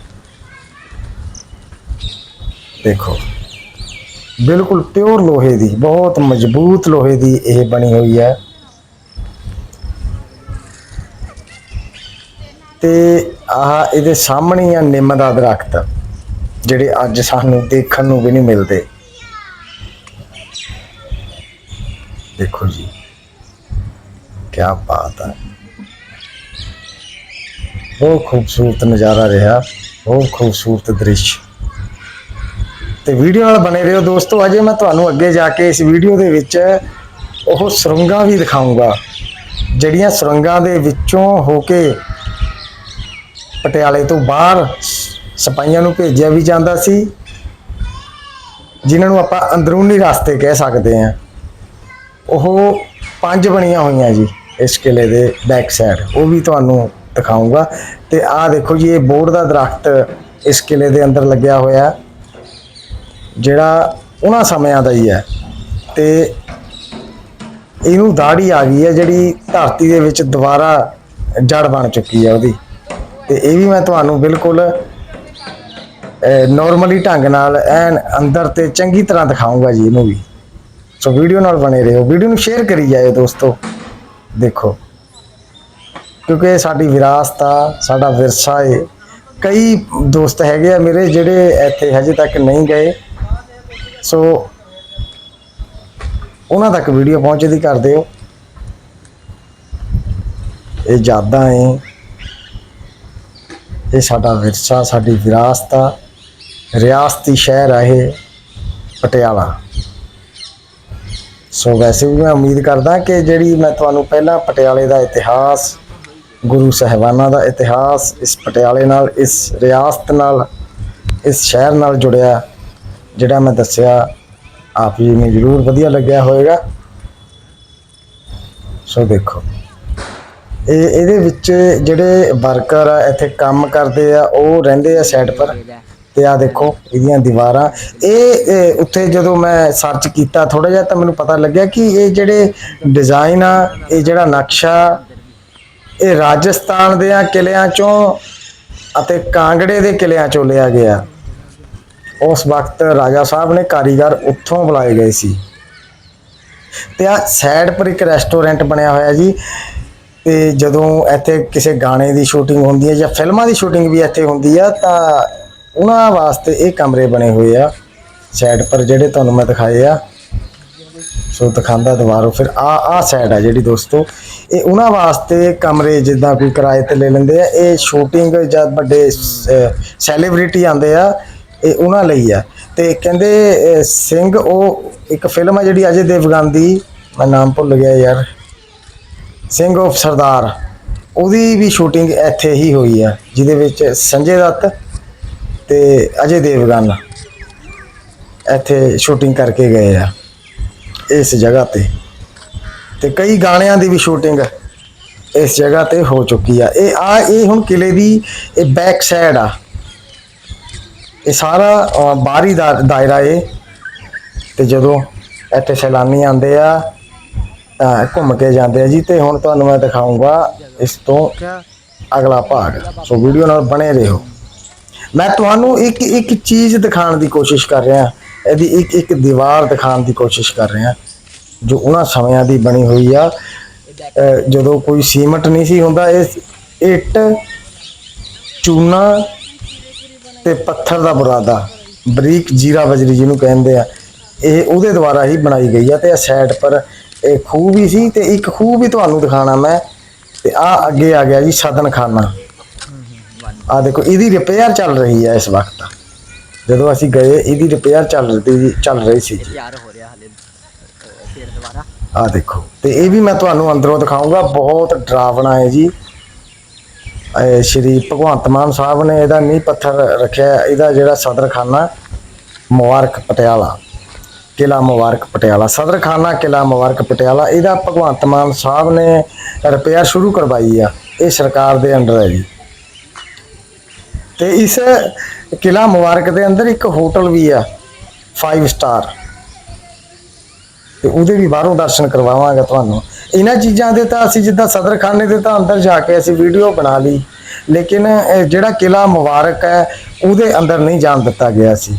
ਦੇਖੋ, ਬਿਲਕੁਲ ਪਿਓਰ ਲੋਹੇ ਦੀ, ਬਹੁਤ ਮਜ਼ਬੂਤ ਲੋਹੇ ਦੀ ਇਹ ਬਣੀ ਹੋਈ ਹੈ। ਤੇ ਆਹ ਇਹਦੇ ਸਾਹਮਣੇ ਆ ਨਿੰਮ ਦਾ ਦਰਖਤ। ਜਿਹੜੇ ਅੱਜ ਸਾਨੂੰ ਦੇਖਣ ਨੂੰ ਵੀ ਨਹੀਂ ਮਿਲਦੇ। ਦੇਖੋ ਜੀ ਕੀ ਬਾਤ ਹੈ ਬਹੁਤ ਖੂਬਸੂਰਤ ਨਜ਼ਾਰਾ ਰਿਹਾ, ਬਹੁਤ ਖੂਬਸੂਰਤ ਦ੍ਰਿਸ਼। ਤੇ ਵੀਡੀਓ ਨਾਲ ਬਣੇ ਰਹੋ ਦੋਸਤੋ, ਅਜੇ ਮੈਂ ਤੁਹਾਨੂੰ ਅੱਗੇ ਜਾ ਕੇ ਇਸ ਵੀਡੀਓ ਦੇ ਵਿੱਚ ਉਹ ਸੁਰੰਗਾਂ ਵੀ ਦਿਖਾਉਂਗਾ ਜਿਹੜੀਆਂ ਸੁਰੰਗਾਂ ਦੇ ਵਿੱਚੋਂ ਹੋ ਕੇ ਪਟਿਆਲੇ ਤੋਂ ਬਾਹਰ ਸਿਪਾਹੀਆਂ ਨੂੰ ਭੇਜਿਆ ਵੀ ਜਾਂਦਾ ਸੀ, ਜਿਨ੍ਹਾਂ ਨੂੰ ਆਪਾਂ ਅੰਦਰੂਨੀ ਰਸਤੇ ਕਹਿ ਸਕਦੇ ਹਾਂ। ਉਹ ਪੰਜ ਬਣੀਆਂ ਹੋਈਆਂ ਜੀ ਇਸ ਕਿਲੇ ਦੇ ਬੈਕ ਸਾਈਡ ਉਹ ਵੀ ਤੁਹਾਨੂੰ ਦਿਖਾਉਂਗਾ ਤੇ ਆਹ ਦੇਖੋ ਜੀ, ਇਹ ਬੋਰਡ ਦਾ ਦਰਖਤ ਇਸ ਕਿਲੇ ਦੇ ਅੰਦਰ ਲੱਗਿਆ ਹੋਇਆ ਜਿਹੜਾ ਉਹਨਾਂ ਸਮਿਆਂ ਦਾ ਹੀ ਹੈ। ਤੇ ਇਹਨੂੰ ਦਾੜੀ ਆ ਗਈ ਹੈ, ਜਿਹੜੀ ਧਰਤੀ ਦੇ ਵਿੱਚ ਦੁਬਾਰਾ ਜੜ ਬਣ ਚੁੱਕੀ ਹੈ ਉਹਦੀ। ਤੇ ਇਹ ਵੀ ਮੈਂ ਤੁਹਾਨੂੰ ਬਿਲਕੁਲ ਨਾਰਮਲੀ ਢੰਗ ਨਾਲ ਐਨ ਅੰਦਰ ਤੇ ਚੰਗੀ ਤਰ੍ਹਾਂ ਦਿਖਾਉਂਗਾ ਜੀ ਇਹਨੂੰ ਵੀ। ਸੋ ਵੀਡੀਓ ਨਾਲ ਬਣੇ ਰਹੋ। ਵੀਡੀਓ ਨੂੰ ਸ਼ੇਅਰ ਕਰੀ ਜਾਇਓ ਦੋਸਤੋ। ਦੇਖੋ। ਕਿਉਂਕਿ ਇਹ ਸਾਡੀ ਵਿਰਾਸਤ ਆ, ਸਾਡਾ ਵਿਰਸਾ ਏ। ਕਈ ਦੋਸਤ ਹੈਗੇ ਆ ਮੇਰੇ ਜਿਹੜੇ ਇੱਥੇ ਹਜੇ ਤੱਕ ਨਹੀਂ ਗਏ। ਸੋ ਉਹਨਾਂ ਤੱਕ ਵੀਡੀਓ ਪਹੁੰਚਦੀ ਕਰ ਦਿਓ। ਇਹ ਯਾਦਾਂ ਏ। ਇਹ ਸਾਡਾ ਵਿਰਸਾ, ਸਾਡੀ ਵਿਰਾਸਤ ਆ। ਰਿਆਸਤੀ ਸ਼ਹਿਰ ਆ ਇਹ ਪਟਿਆਲਾ। ਸੋ ਵੈਸੇ ਵੀ ਮੈਂ ਉਮੀਦ ਕਰਦਾ ਕਿ ਜਿਹੜੀ ਮੈਂ ਤੁਹਾਨੂੰ ਪਹਿਲਾਂ ਪਟਿਆਲੇ ਦਾ ਇਤਿਹਾਸ, ਗੁਰੂ ਸਾਹਿਬਾਨਾਂ ਦਾ ਇਤਿਹਾਸ ਇਸ ਪਟਿਆਲੇ ਨਾਲ, ਇਸ ਰਿਆਸਤ ਨਾਲ, ਇਸ ਸ਼ਹਿਰ ਨਾਲ ਜੁੜਿਆ, ਜਿਹੜਾ ਮੈਂ ਦੱਸਿਆ, ਆਪ ਜੀ ਨੂੰ ਜ਼ਰੂਰ ਵਧੀਆ ਲੱਗਿਆ ਹੋਵੇਗਾ। ਸੋ ਦੇਖੋ, ਇਹ ਇਹਦੇ ਵਿੱਚ ਜਿਹੜੇ ਵਰਕਰ ਆ, ਇੱਥੇ ਕੰਮ ਕਰਦੇ ਆ, ਉਹ ਰਹਿੰਦੇ ਆ ਸਾਈਡ ਪਰ। ਤੇ ਆ ਦੇਖੋ, ਇਹਦੀਆਂ ਦੀਵਾਰਾਂ। ਇਹ ਇਹ ਉੱਥੇ ਜਦੋਂ ਮੈਂ ਸਰਚ ਕੀਤਾ ਥੋੜਾ ਜਿਹਾ ਤਾਂ ਮੈਨੂੰ ਪਤਾ ਲੱਗਿਆ ਕਿ ਇਹ ਜਿਹੜੇ ਡਿਜ਼ਾਈਨ ਆ, ਇਹ ਜਿਹੜਾ ਨਕਸ਼ਾ, ਇਹ ਰਾਜਸਥਾਨ ਦੇ ਆ ਕਿਲਿਆਂ ਚੋਂ ਅਤੇ ਕਾਂਗੜੇ ਦੇ ਕਿਲਿਆਂ ਚੋਂ ਲਿਆ ਗਿਆ। ਉਸ ਵਕਤ ਰਾਜਾ ਸਾਹਿਬ ਨੇ ਕਾਰੀਗਰ ਉੱਥੋਂ ਬੁਲਾਏ ਗਏ ਸੀ। ਤੇ ਆ ਸਾਈਡ ਪਰ ਇੱਕ ਰੈਸਟੋਰੈਂਟ ਬਣਿਆ ਹੋਇਆ ਜੀ। ਤੇ ਜਦੋਂ ਇੱਥੇ ਕਿਸੇ ਗਾਣੇ ਦੀ ਸ਼ੂਟਿੰਗ ਹੁੰਦੀ ਹੈ ਜਾਂ ਫਿਲਮਾਂ ਦੀ ਸ਼ੂਟਿੰਗ ਵੀ ਇੱਥੇ ਹੁੰਦੀ ਆ, ਤਾਂ ਉਹਨਾਂ ਵਾਸਤੇ ਇਹ ਕਮਰੇ ਬਣੇ ਹੋਏ ਆ। ਸਾਈਡ ਪਰ ਜਿਹੜੇ ਤੁਹਾਨੂੰ ਮੈਂ ਦਿਖਾਏ ਆ। ਸੋ ਦਿਖਾਉਂਦਾ ਦੁਬਾਰਾ ਫਿਰ ਆ ਆ ਸਾਈਡ ਆ ਜਿਹੜੀ ਦੋਸਤੋ। ਇਹ ਉਹਨਾਂ ਵਾਸਤੇ ਕਮਰੇ ਜਿੱਦਾਂ ਕੋਈ ਕਿਰਾਏ ਤੇ ਲੈ ਲੈਂਦੇ ਆ। ਇਹ ਸ਼ੂਟਿੰਗ ਜਾਂ ਵੱਡੇ ਸੈਲੀਬ੍ਰਿਟੀ ਆਉਂਦੇ ਆ। ਇਹ ਉਹਨਾਂ ਲਈ ਆ। ਤੇ ਕਹਿੰਦੇ ਸਿੰਘ ਉਹ ਇੱਕ ਫਿਲਮ ਆ ਜਿਹੜੀ ਅਜੇ ਦੇਵਗਨ ਦੀ ਮੈਂ ਨਾਮ ਭੁੱਲ ਗਿਆ ਯਾਰ। ਸਿੰਘ ਆਫ ਸਰਦਾਰ। ਉਹਦੀ ਵੀ ਸ਼ੂਟਿੰਗ ਇੱਥੇ ਹੀ ਹੋਈ ਆ, ਜਿਹਦੇ ਵਿੱਚ ਸੰਜੇ ਦੱਤ ਤੇ ਅਜੇ ਦੇਵਗਨ ਇੱਥੇ ਸ਼ੂਟਿੰਗ ਕਰਕੇ ਗਏ ਆ, ਇਸ ਜਗ੍ਹਾ ਤੇ। ਤੇ ਕਈ ਗਾਣਿਆਂ ਦੀ ਵੀ ਸ਼ੂਟਿੰਗ ਇਸ ਜਗ੍ਹਾ ਤੇ ਹੋ ਚੁੱਕੀ ਆ। ਇਹ ਆ, ਇਹ ਹੁਣ ਕਿਲੇ ਦੀ ਇਹ ਬੈਕ ਸਾਈਡ ਆ। ਇਹ ਸਾਰਾ ਬਾਹਰੀ ਦਾ ਦਾਇਰਾ ਏ। ਤੇ ਜਦੋਂ ਇੱਥੇ ਸੈਲਾਨੀ ਆਉਂਦੇ ਆ ਘੁੰਮ ਕੇ ਜਾਂਦੇ ਆ ਜੀ, ਤੇ ਹੁਣ ਤੁਹਾਨੂੰ ਮੈਂ ਦਿਖਾਉਂਗਾ ਇਸ ਤੋਂ ਅਗਲਾ ਭਾਗ। ਸੋ ਵੀਡੀਓ ਨਾਲ ਬਣੇ ਰਹੋ। ਮੈਂ ਤੁਹਾਨੂੰ ਇੱਕ ਇੱਕ ਚੀਜ਼ ਦਿਖਾਉਣ ਦੀ ਕੋਸ਼ਿਸ਼ ਕਰ ਰਿਹਾ, ਇਹਦੀ ਇੱਕ ਇੱਕ ਦੀਵਾਰ ਦਿਖਾਉਣ ਦੀ ਕੋਸ਼ਿਸ਼ ਕਰ ਰਿਹਾ, ਜੋ ਉਹਨਾਂ ਸਮਿਆਂ ਦੀ ਬਣੀ ਹੋਈ ਆ। ਜਦੋਂ ਕੋਈ ਸੀਮਟ ਨਹੀਂ ਸੀ ਹੁੰਦਾ, ਇਹ ਇੱਟ, ਚੂਨਾ ਤੇ ਪੱਥਰ ਦਾ ਬੁਰਾਦਾ, ਬਰੀਕ ਜੀਰਾ ਬਜਰੀ ਜਿਹਨੂੰ ਕਹਿੰਦੇ ਆ, ਇਹ ਉਹਦੇ ਦੁਆਰਾ ਹੀ ਬਣਾਈ ਗਈ ਆ ਤੇ ਇਹ ਸਾਈਡ ਪਰ ਇਹ ਖੂਹ ਵੀ ਸੀ ਤੇ ਇੱਕ ਖੂਹ ਵੀ ਤੁਹਾਨੂੰ ਦਿਖਾਣਾ ਮੈਂ, ਤੇ ਆ ਅੱਗੇ ਆ ਗਿਆ ਜੀ ਸਦਨਖਾਨਾ। ਆ ਦੇਖੋ ਇਹਦੀ ਰਿਪੇਅਰ ਚੱਲ ਰਹੀ ਹੈ ਇਸ ਵਕਤ। ਜਦੋਂ ਅਸੀਂ ਗਏ ਇਹਦੀ ਰਿਪੇਅਰ ਚੱਲ ਰਹੀ ਚੱਲ ਰਹੀ ਸੀ। ਜੀ ਯਾਰ ਹੋ ਰਿਹਾ ਹਲੇ ਫੇਰ ਦੁਬਾਰਾ। ਆ ਦੇਖੋ ਤੇ ਇਹ ਵੀ ਮੈਂ ਤੁਹਾਨੂੰ ਅੰਦਰੋਂ ਦਿਖਾਉਂਗਾ ਬਹੁਤ ਡਰਾਵਣਾ ਹੈ ਜੀ। ਸ਼੍ਰੀ ਭਗਵੰਤ ਮਾਨ ਸਾਹਿਬ ਨੇ ਇਹਦਾ ਨੀਂਹ ਪੱਥਰ ਰੱਖਿਆ ਇਹਦਾ ਜਿਹੜਾ ਸਦਰਖਾਨਾ ਮੁਬਾਰਕ ਪਟਿਆਲਾ ਕਿਲਾ ਮੁਬਾਰਕ ਪਟਿਆਲਾ ਸਦਰਖਾਨਾ ਕਿਲਾ ਮੁਬਾਰਕ ਪਟਿਆਲਾ ਇਹਦਾ ਭਗਵੰਤ ਮਾਨ ਸਾਹਿਬ ਨੇ ਰਿਪੇਅਰ ਸ਼ੁਰੂ ਕਰਵਾਈ ਆ ਇਹ ਸਰਕਾਰ ਦੇ ਅੰਡਰ ਹੈ ਜੀ। ਤੇ ਇਸ ਕਿਲਾ ਮੁਬਾਰਕ ਦੇ ਅੰਦਰ ਇੱਕ ਹੋਟਲ ਵੀ ਆ 5 ਸਟਾਰ ਤੇ ਉਹਦੇ ਵੀ ਬਾਹਰੋਂ ਦਰਸ਼ਨ ਕਰਵਾਵਾਂਗਾ ਤੁਹਾਨੂੰ। ਇਹਨਾਂ ਚੀਜ਼ਾਂ ਦੇ ਤਾਂ ਅਸੀਂ ਜਿੱਦਾਂ ਸਦਰਖਾਨੇ ਦੇ ਤਾਂ ਅੰਦਰ ਜਾ ਕੇ ਅਸੀਂ ਵੀਡੀਓ ਬਣਾ ਲਈ, ਲੇਕਿਨ ਜਿਹੜਾ ਕਿਲਾ ਮੁਬਾਰਕ ਹੈ, ਉਹਦੇ ਅੰਦਰ ਨਹੀਂ ਜਾਣ ਦਿੱਤਾ ਗਿਆ ਸੀ।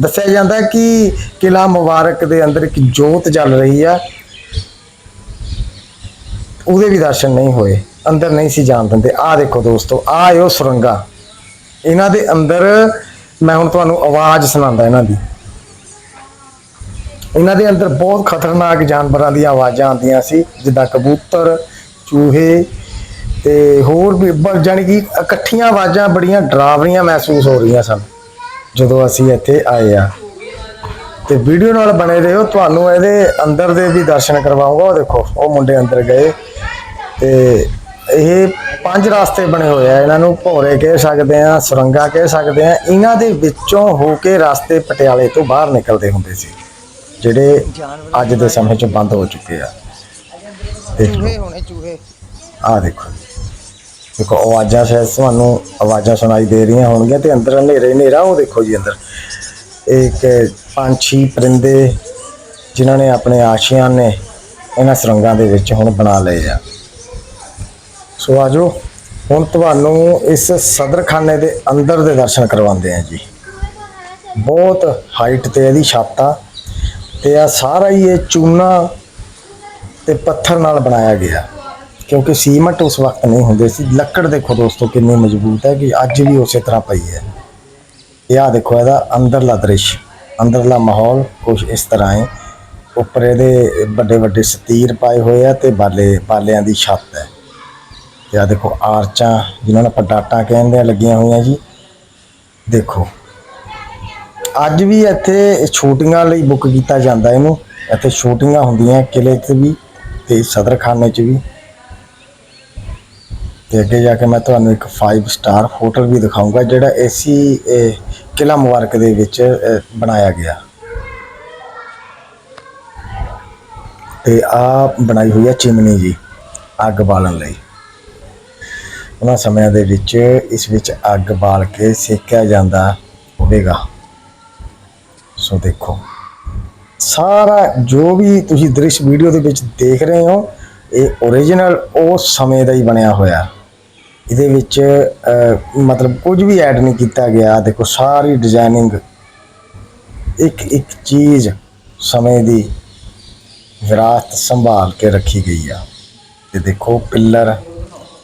ਦੱਸਿਆ ਜਾਂਦਾ ਕਿ ਕਿਲਾ ਮੁਬਾਰਕ ਦੇ ਅੰਦਰ ਇੱਕ ਜੋਤ ਜਲ ਰਹੀ ਆ। ਉਹਦੇ ਵੀ ਦਰਸ਼ਨ ਨਹੀਂ ਹੋਏ, ਅੰਦਰ ਨਹੀਂ ਸੀ ਜਾਣ ਦਿੰਦੇ। ਆਹ ਦੇਖੋ ਦੋਸਤੋ, ਆਹ ਏ ਸੁਰੰਗਾ। ਇਹਨਾਂ ਦੇ ਅੰਦਰ ਮੈਂ ਹੁਣ ਤੁਹਾਨੂੰ ਆਵਾਜ਼ ਸੁਣਾਉਂਦਾ ਇਹਨਾਂ ਦੀ। ਇਹਨਾਂ ਦੇ ਅੰਦਰ ਬਹੁਤ ਖਤਰਨਾਕ ਜਾਨਵਰਾਂ ਦੀਆਂ ਆਵਾਜ਼ਾਂ ਆਉਂਦੀਆਂ ਸੀ, ਜਿੱਦਾਂ ਕਬੂਤਰ, ਚੂਹੇ ਤੇ ਹੋਰ ਵੀ ਬ- ਜਾਣੀ ਕਿ ਇਕੱਠੀਆਂ ਆਵਾਜ਼ਾਂ ਬੜੀਆਂ ਡਰਾਵਰੀਆਂ ਮਹਿਸੂਸ ਹੋ ਰਹੀਆਂ ਸਨ ਜਦੋਂ ਅਸੀਂ ਇੱਥੇ ਆਏ ਆ ਤੇ ਵੀਡੀਓ ਨਾਲ ਬਣੇ ਰਹੋ, ਤੁਹਾਨੂੰ ਇਹਦੇ ਅੰਦਰ ਦੇ ਵੀ ਦਰਸ਼ਨ ਕਰਵਾਉਂਗਾ। ਉਹ ਦੇਖੋ, ਉਹ ਮੁੰਡੇ ਅੰਦਰ ਗਏ ਤੇ ਇਹ ਪੰਜ ਰਸਤੇ ਬਣੇ ਹੋਏ ਆ। ਇਹਨਾਂ ਨੂੰ ਭੋਰੇ ਕਹਿ ਸਕਦੇ ਆ ਸੁਰੰਗਾ ਕਹਿ ਸਕਦੇ ਆ। ਇਹਨਾਂ ਦੇ ਵਿੱਚੋਂ ਹੋ ਕੇ ਰਸਤੇ ਪਟਿਆਲੇ ਤੋਂ ਬਾਹਰ ਨਿਕਲਦੇ ਹੁੰਦੇ ਸੀ ਜਿਹੜੇ ਅੱਜ ਦੇ ਸਮੇਂ 'ਚ ਬੰਦ ਹੋ ਚੁੱਕੇ ਆ। ਆ ਦੇਖੋ ਦੇਖੋ ਆਵਾਜ਼ਾਂ ਸ਼ਾਇਦ ਤੁਹਾਨੂੰ ਆਵਾਜ਼ਾਂ ਸੁਣਾਈ ਦੇ ਰਹੀਆਂ ਹੋਣਗੀਆਂ ਤੇ ਅੰਦਰ ਹਨੇਰੇ ਹਨੇਰਾ ਉਹ ਦੇਖੋ ਜੀ ਅੰਦਰ। ਇੱਕ ਪੰਛੀ ਪਰਿੰਦੇ ਜਿਨ੍ਹਾਂ ਨੇ ਆਪਣੇ ਆਸ਼ੀਆਂ ਨੇ ਇਹਨਾਂ ਸੁਰੰਗਾਂ ਦੇ ਵਿੱਚ ਹੁਣ ਬਣਾ ਲਏ ਆ। ਸੋ ਆਜੋ, ਹੁਣ ਤੁਹਾਨੂੰ ਇਸ ਸਦਰਖਾਨੇ ਦੇ ਅੰਦਰ ਦੇ ਦਰਸ਼ਨ ਕਰਵਾਉਂਦੇ ਆ ਜੀ। ਬਹੁਤ ਹਾਈਟ ਤੇ ਇਹਦੀ ਛੱਤ ਆ ਤੇ ਆ ਸਾਰਾ ਹੀ ਇਹ ਚੂਨਾ ਤੇ ਪੱਥਰ ਨਾਲ ਬਣਾਇਆ ਗਿਆ। ਕਿਉਂਕਿ ਸੀਮਟ ਉਸ ਵਕਤ ਨਹੀਂ ਹੁੰਦੇ ਸੀ। ਲੱਕੜ ਦੇਖੋ ਦੋਸਤੋ, ਕਿੰਨੀ ਮਜ਼ਬੂਤ ਹੈ ਕਿ ਅੱਜ ਵੀ ਉਸੇ ਤਰ੍ਹਾਂ ਪਈ ਹੈ। ਇਹ ਆ ਦੇਖੋ, ਇਹਦਾ ਅੰਦਰਲਾ ਦ੍ਰਿਸ਼, ਅੰਦਰਲਾ ਮਾਹੌਲ ਕੁਝ ਇਸ ਤਰ੍ਹਾਂ ਹੈ। ਉੱਪਰ ਇਹਦੇ ਵੱਡੇ ਵੱਡੇ ਸਤੀਰ ਪਾਏ ਹੋਏ ਆ ਤੇ ਬਾਲੇ ਬਾਲਿਆਂ ਦੀ ਛੱਤ ਹੈ। ਤੇ ਆ ਦੇਖੋ ਆਰਚਾਂ, ਜਿਨ੍ਹਾਂ ਨੂੰ ਆਪਾਂ ਡਾਟਾਂ ਕਹਿੰਦੇ ਆ, ਲੱਗੀਆਂ ਹੋਈਆਂ ਜੀ। ਦੇਖੋ, ਅੱਜ ਵੀ ਇੱਥੇ ਸ਼ੂਟਿੰਗਾਂ ਲਈ ਬੁੱਕ ਕੀਤਾ ਜਾਂਦਾ ਇਹਨੂੰ। ਇੱਥੇ ਸ਼ੂਟਿੰਗਾਂ ਹੁੰਦੀਆਂ ਕਿਲੇ 'ਚ ਵੀ ਤੇ ਸਦਰਖਾਨੇ 'ਚ ਵੀ। ਤੇ ਅੱਗੇ ਜਾ ਕੇ ਮੈਂ ਤੁਹਾਨੂੰ ਇੱਕ 5 ਸਟਾਰ ਹੋਟਲ ਵੀ ਦਿਖਾਊਂਗਾ, ਜਿਹੜਾ ਏਸੀ ਕਿਲਾ ਮੁਬਾਰਕ ਦੇ ਵਿੱਚ ਬਣਾਇਆ ਗਿਆ। ਤੇ ਆ ਬਣਾਈ ਹੋਈ ਹੈ ਚਿਮਨੀ ਜੀ, ਅੱਗ ਬਾਲਣ ਲਈ। ਉਹਨਾਂ ਸਮਿਆਂ ਦੇ ਵਿੱਚ ਇਸ ਵਿੱਚ ਅੱਗ ਬਾਲ ਕੇ ਸੇਕਿਆ ਜਾਂਦਾ ਹੋਵੇਗਾ। ਸੋ ਦੇਖੋ, ਸਾਰਾ ਜੋ ਵੀ ਤੁਸੀਂ ਦ੍ਰਿਸ਼ ਵੀਡੀਓ ਦੇ ਵਿੱਚ ਦੇਖ ਰਹੇ ਹੋ, ਇਹ origignal ਉਸ ਸਮੇਂ ਦਾ ਹੀ ਬਣਿਆ ਹੋਇਆ। ਇਹਦੇ ਵਿੱਚ ਮਤਲਬ ਕੁਝ ਵੀ ਐਡ ਨਹੀਂ ਕੀਤਾ ਗਿਆ। ਦੇਖੋ, ਸਾਰੀ ਡਿਜ਼ਾਈਨਿੰਗ ਇੱਕ ਇੱਕ ਚੀਜ਼ ਸਮੇਂ ਦੀ ਵਿਰਾਸਤ ਸੰਭਾਲ ਕੇ ਰੱਖੀ ਗਈ ਆ। ਤੇ ਦੇਖੋ ਪਿੱਲਰ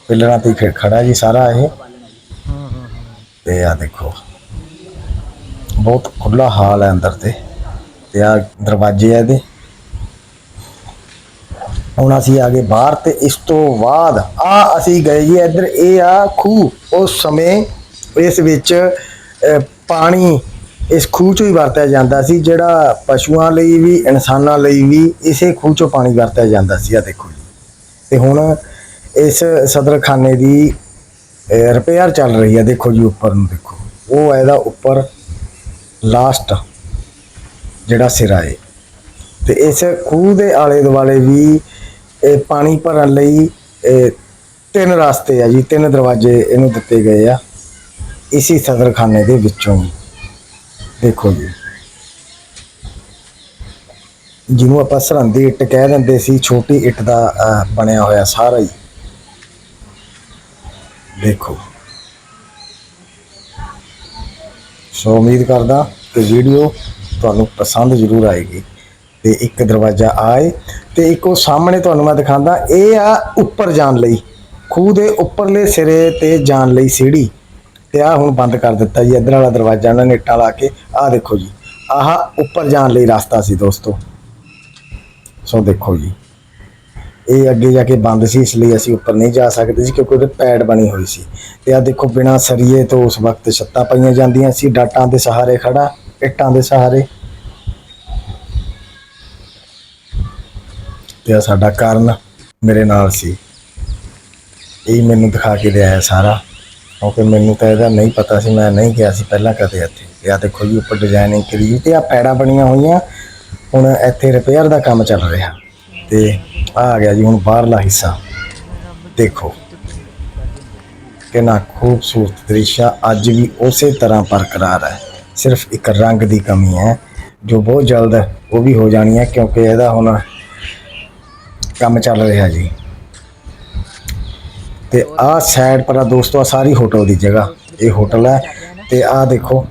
ਪਿੱਲਰਾਂ ਤੇ ਖ- ਖੜਾ ਜੀ ਸਾਰਾ ਇਹ। ਤੇ ਆ ਦੇਖੋ। ਬਹੁਤ ਖੁੱਲਾ ਹਾਲ ਹੈ ਅੰਦਰ ਤੇ। ਤੇ ਆ ਦਰਵਾਜ਼ੇ ਆ ਇਹਦੇ। ਹੁਣ ਅਸੀਂ ਆ ਗਏ ਬਾਹਰ ਤੇ ਇਸ ਤੋਂ ਬਾਅਦ ਆ ਅਸੀਂ ਗਏ ਜੀ ਇੱਧਰ ਇਹ ਆ ਖੂਹ। ਉਸ ਸਮੇਂ ਇਸ ਵਿੱਚ ਪਾਣੀ ਇਸ ਖੂਹ ਚੋਂ ਹੀ ਵਰਤਿਆ ਜਾਂਦਾ ਸੀ ਜਿਹੜਾ ਪਸ਼ੂਆਂ ਲਈ ਵੀ ਇਨਸਾਨਾਂ ਲਈ ਵੀ ਇਸੇ ਖੂਹ ਚੋਂ ਪਾਣੀ ਵਰਤਿਆ ਜਾਂਦਾ ਸੀ। ਆ ਦੇਖੋ ਜੀ। ਤੇ ਹੁਣ ਇਸ ਸਦਰਖਾਨੇ ਦੀ ਰਿਪੇਅਰ ਚੱਲ ਰਹੀ ਹੈ, ਦੇਖੋ ਜੀ ਉੱਪਰ ਨੂੰ ਦੇਖੋ। ਉਹ ਹੈ ਇਹਦਾ ਉੱਪਰ ਲਾਸਟ ਜਿਹੜਾ ਸਿਰਾ ਹੈ। ਤੇ ਇਸ ਖੂਹ ਦੇ ਆਲੇ ਦੁਆਲੇ ਵੀ ਇਹ ਪਾਣੀ ਭਰਨ ਲਈ ਤਿੰਨ ਰਸਤੇ ਆ ਜੀ, ਤਿੰਨ ਦਰਵਾਜ਼ੇ ਇਹਨੂੰ ਦਿੱਤੇ ਗਏ ਆ, ਇਸੀ ਸਦਰਖਾਨੇ ਦੇ ਵਿੱਚੋਂ। ਦੇਖੋ ਜੀ। ਜਿਹਨੂੰ ਆਪਾਂ ਸਰਹੰਦੀ ਇੱਟ ਕਹਿ ਦਿੰਦੇ ਸੀ, ਛੋਟੀ ਇੱਟ ਦਾ ਬਣਿਆ ਹੋਇਆ ਸਾਰਾ ਹੀ। ਦੇਖੋ। ਸੋ ਉਮੀਦ ਕਰਦਾ ਕਿ ਵੀਡੀਓ ਤੁਹਾਨੂੰ ਪਸੰਦ ਜ਼ਰੂਰ ਆਏਗੀ ਤੇ ਇੱਕ ਦਰਵਾਜ਼ਾ ਆਏ ਤੇ ਇੱਕ ਉਹ ਸਾਹਮਣੇ ਤੁਹਾਨੂੰ ਮੈਂ ਦਿਖਾਉਂਦਾ, ਇਹ ਆ ਉੱਪਰ ਜਾਣ ਲਈ। ਖੂਹ ਦੇ ਉੱਪਰਲੇ ਸਿਰੇ ਤੇ ਜਾਣ ਲਈ ਸੀੜੀ। ਤੇ ਆ ਹੁਣ ਬੰਦ ਕਰ ਦਿੱਤਾ ਜੀ, ਇੱਧਰ ਵਾਲਾ ਦਰਵਾਜ਼ਾ ਉਹਨਾਂ ਨੇ ਇੱਟਾਂ ਲਾ ਕੇ। ਆਹ ਦੇਖੋ ਜੀ, ਆਹ ਉੱਪਰ ਜਾਣ ਲਈ ਰਸਤਾ ਸੀ ਦੋਸਤੋ। ਸੋ ਦੇਖੋ ਜੀ। ਇਹ ਅੱਗੇ ਜਾ ਕੇ ਬੰਦ ਸੀ, ਇਸ ਲਈ ਅਸੀਂ ਉੱਪਰ ਨਹੀਂ ਜਾ ਸਕਦੇ ਸੀ ਕਿਉਂਕਿ ਉਹਦੇ ਪੈੜ ਬਣੀ ਹੋਈ ਸੀ। ਤੇ ਆ ਦੇਖੋ, ਬਿਨਾ ਸਰੀਏ ਤੋਂ ਉਸ ਵਕਤ ਛੱਤਾਂ ਪਾਈਆਂ ਜਾਂਦੀਆਂ ਸੀ, ਡਾਟਾਂ ਦੇ ਸਹਾਰੇ ਖੜਾ, ਇੱਟਾਂ ਦੇ ਸਹਾਰੇ। ਤੇ ਆ ਸਾਡਾ ਕਾਰਨ ਮੇਰੇ ਨਾਲ ਸੀ। ਇਹ ਮੈਨੂੰ ਦਿਖਾ ਕੇ ਲਿਆਇਆ ਸਾਰਾ। ਕਿਉਂਕਿ ਮੈਨੂੰ ਤਾਂ ਇਹਦਾ ਨਹੀਂ ਪਤਾ ਸੀ, ਮੈਂ ਨਹੀਂ ਗਿਆ ਸੀ ਪਹਿਲਾਂ ਕਦੇ ਇੱਥੇ। ਤੇ ਆ ਦੇਖੋ ਜੀ, ਉੱਪਰ ਡਿਜ਼ਾਈਨਿੰਗ ਕਰੀ ਤੇ ਆ ਪੈੜਾਂ ਬਣੀਆਂ ਹੋਈਆਂ। ਹੁਣ ਇੱਥੇ ਰਿਪੇਅਰ ਦਾ ਕੰਮ ਚੱਲ ਰਿਹਾ। ਤੇ ਆ ਆ ਗਿਆ ਜੀ ਹੁਣ ਬਾਹਰਲਾ ਹਿੱਸਾ। ਦੇਖੋ ਕਿੰਨਾ ਖੂਬਸੂਰਤ ਦ੍ਰਿਸ਼ ਆ। ਅੱਜ ਵੀ ਉਸੇ ਤਰ੍ਹਾਂ ਬਰਕਰਾਰ ਹੈ। ਸਿਰਫ ਇੱਕ ਰੰਗ ਦੀ ਕਮੀ ਹੈ। ਜੋ ਬਹੁਤ ਜਲਦ ਉਹ ਵੀ ਹੋ ਜਾਣੀ ਹੈ ਕਿਉਂਕਿ ਇਹਦਾ ਹੁਣ ਕੰਮ ਚੱਲ ਰਿਹਾ ਜੀ। ਤੇ ਆਹ ਸਾਈਡ ਪਰ ਆ ਦੋਸਤੋ ਆਹ ਸਾਰੀ ਹੋਟਲ ਦੀ ਜਗ੍ਹਾ। ਇਹ ਹੋਟਲ ਹੈ ਤੇ ਆਹ ਦੇਖੋ,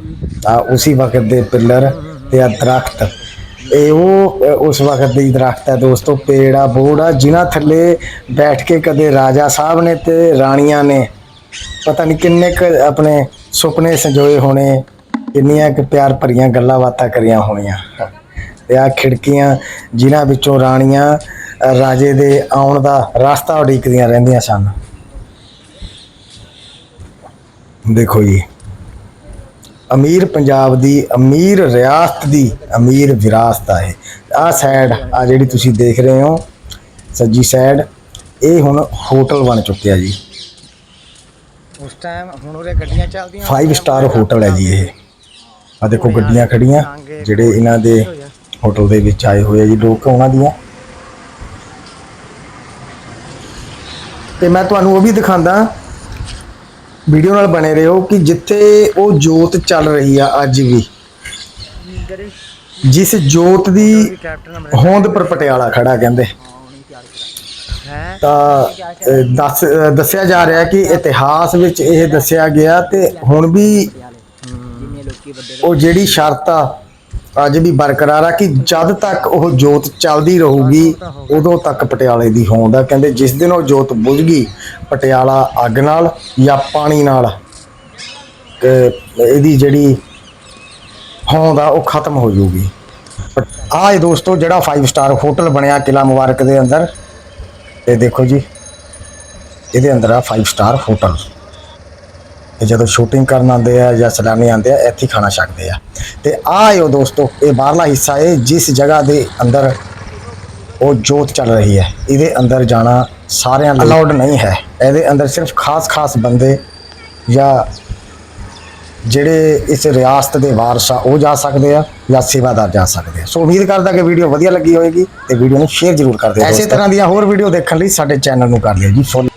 ਆ ਉਸੇ ਵਕਤ ਦੇ ਪਿੱਲਰ ਤੇ ਆ ਦਰਖਤ। ਇਹ ਉਹ ਉਸ ਵਕਤ ਦੀ ਦਰਖਤ ਹੈ ਦੋਸਤੋ, ਪੇੜਾ ਬੋੜਾ ਜਿਨ੍ਹਾਂ ਥੱਲੇ ਬੈਠ ਕੇ ਕਦੇ ਰਾਜਾ ਸਾਹਿਬ ਨੇ ਤੇ ਰਾਣੀਆਂ ਨੇ। ਪਤਾ ਨਹੀਂ ਕਿੰਨੇ ਕੁ ਆਪਣੇ ਸੁਪਨੇ ਸੰਜੋਏ ਹੋਣੇ, ਕਿੰਨੀਆਂ ਕੁ ਪਿਆਰ ਭਰੀਆਂ ਗੱਲਾਂ ਬਾਤਾਂ ਕਰੀਆਂ ਹੋਣੀਆਂ। ਤੇ ਆ ਖਿੜਕੀਆਂ ਜਿਨ੍ਹਾਂ ਵਿੱਚੋਂ ਰਾਣੀਆਂ ਰਾਜੇ ਦੇ ਆਉਣ ਦਾ ਰਸਤਾ ਉਡੀਕਦੀਆਂ ਰਹਿੰਦੀਆਂ ਸਨ। ਦੇਖੋ ਜੀ ਅਮੀਰ ਪੰਜਾਬ ਦੀ ਅਮੀਰ ਰਿਆਸਤ ਦੀ ਅਮੀਰ ਵਿਰਾਸਤ ਆ ਇਹ। ਆਹ ਸਾਈਡ ਆ ਜਿਹੜੀ ਤੁਸੀਂ ਦੇਖ ਰਹੇ ਹੋ ਸੱਜੀ ਸਾਈਡ ਇਹ ਹੁਣ ਹੋਟਲ ਬਣ ਚੁੱਕਿਆ ਜੀ। ਉਸ ਟਾਈਮ ਹੁਣ ਉਰੇ ਗੱਡੀਆਂ ਚੱਲਦੀਆਂ 5 ਸਟਾਰ ਹੋਟਲ ਹੈ ਜੀ ਇਹ। ਆ ਦੇਖੋ ਗੱਡੀਆਂ ਖੜੀਆਂ ਜਿਹੜੇ ਇਹਨਾਂ ਦੇ ਹੋਟਲ ਦੇ ਵਿੱਚ ਆਏ ਹੋਏ ਆ ਜੀ ਲੋਕ ਉਹਨਾਂ ਦੀਆਂ। ਤੇ ਮੈਂ ਤੁਹਾਨੂੰ ਉਹ ਵੀ ਦਿਖਾਉਂਦਾ ਵੀਡੀਓ ਨਾਲ ਬਣੇ ਰਹੋ ਕਿ ਜਿੱਥੇ ਉਹ ਜੋਤ ਚੱਲ ਰਹੀ ਆ ਅੱਜ ਵੀ। ਜਿਸ ਜੋਤ ਦੀ ਹੋਂਦ ਪਰ ਪਟਿਆਲਾ ਖੜਾ ਕਹਿੰਦੇ। ਤਾਂ ਦੱਸ ਦੱਸਿਆ ਜਾ ਰਿਹਾ ਕਿ ਇਤਿਹਾਸ ਵਿੱਚ ਇਹ ਦੱਸਿਆ ਗਿਆ ਤੇ ਹੁਣ ਵੀ ਉਹ ਜਿਹੜੀ ਸ਼ਰਤ ਆ ਅੱਜ ਵੀ ਬਰਕਰਾਰ ਆ ਕਿ ਜਦ ਤੱਕ ਉਹ ਜੋਤ ਚੱਲਦੀ ਰਹੂਗੀ, ਉਦੋਂ ਤੱਕ ਪਟਿਆਲੇ ਦੀ ਹੋਂਦ ਆ। ਕਹਿੰਦੇ ਜਿਸ ਦਿਨ ਉਹ ਜੋਤ ਬੁਝ ਗਈ, ਪਟਿਆਲਾ ਅੱਗ ਨਾਲ ਜਾਂ ਪਾਣੀ ਨਾਲ ਇਹਦੀ ਜਿਹੜੀ ਹੋਂਦ ਆ, ਉਹ ਖਤਮ ਹੋ ਜਾਊਗੀ ਆਹ ਇਹ ਦੋਸਤੋ, ਜਿਹੜਾ 5 ਸਟਾਰ ਹੋਟਲ ਬਣਿਆ ਕਿਲਾ ਮੁਬਾਰਕ ਦੇ ਅੰਦਰ, ਇਹ ਦੇਖੋ ਜੀ, ਇਹਦੇ ਅੰਦਰ ਆ 5 ਸਟਾਰ ਹੋਟਲ। ਤੇ ਜਦੋਂ ਸ਼ੂਟਿੰਗ ਕਰਨ ਆਉਂਦੇ ਆ ਜਾਂ ਸੈਲਾਨੀ ਆਉਂਦੇ ਆ ਇੱਥੇ ਹੀ ਖਾਣਾ ਛਕਦੇ ਆ। ਤੇ ਆਹ ਏ ਉਹ ਦੋਸਤੋ ਇਹ ਬਾਹਰਲਾ ਹਿੱਸਾ ਹੈ ਜਿਸ ਜਗ੍ਹਾ ਦੇ ਅੰਦਰ ਉਹ ਜੋਤ ਚੱਲ ਰਹੀ ਹੈ। ਇਹਦੇ ਅੰਦਰ ਜਾਣਾ ਸਾਰਿਆਂ ਲਈ ਅਲਾਉਡ ਨਹੀਂ ਹੈ। ਇਹਦੇ ਅੰਦਰ ਸਿਰਫ ਖਾਸ-ਖਾਸ ਬੰਦੇ ਜਾਂ ਜਿਹੜੇ ਇਸ ਰਿਆਸਤ ਦੇ ਵਾਰਸ ਆ ਉਹ ਜਾ ਸਕਦੇ ਆ ਜਾਂ ਸੇਵਾਦਾਰ ਜਾ ਸਕਦੇ ਆ। ਸੋ ਉਮੀਦ ਕਰਦਾ ਕਿ ਵੀਡੀਓ ਵਧੀਆ ਲੱਗੀ ਹੋਵੇਗੀ ਤੇ ਵੀਡੀਓ ਨੂੰ ਸ਼ੇਅਰ ਜ਼ਰੂਰ ਕਰ ਦਿਓ ਇਸੇ ਤਰ੍ਹਾਂ ਦੀਆਂ ਹੋਰ ਵੀਡੀਓ ਦੇਖਣ ਲਈ ਸਾਡੇ ਚੈਨਲ ਨੂੰ ਕਰ ਲਿਓ ਜੀ। ਫੋਲੋ